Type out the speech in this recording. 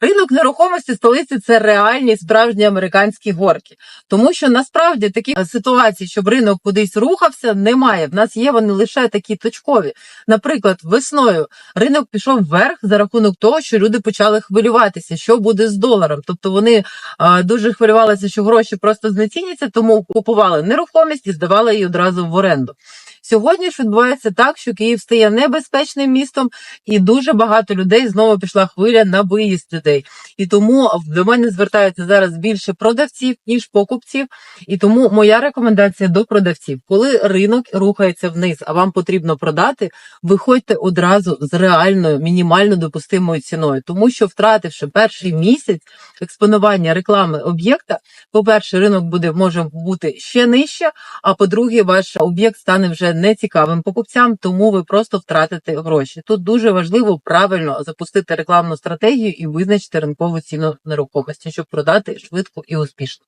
Ринок нерухомості столиці це реальні справжні американські горки, тому що насправді такі е, ситуації, щоб ринок кудись рухався, немає. В нас є вони лише такі точкові. Наприклад, весною ринок пішов вверх за рахунок того, що люди почали хвилюватися, що буде з доларом. Тобто вони а, дуже хвилювалися, що гроші просто знеціняться, тому купували нерухомість і здавали її одразу в оренду. Сьогодні ж відбувається так, що Київ стає небезпечним містом, і дуже багато людей знову пішла хвиля на виїзд людей. І тому до мене звертаються зараз більше продавців ніж покупців. І тому моя рекомендація до продавців, коли ринок рухається вниз, а вам потрібно продати, виходьте одразу з реальною мінімально допустимою ціною, тому що втративши перший місяць експонування реклами об'єкта, по-перше, ринок буде може бути ще нижче, а по-друге, ваш об'єкт стане вже нецікавим покупцям, тому ви просто втратите гроші. Тут дуже важливо правильно запустити рекламну стратегію і визначити ринкову ціну нерухомості, щоб продати швидко і успішно.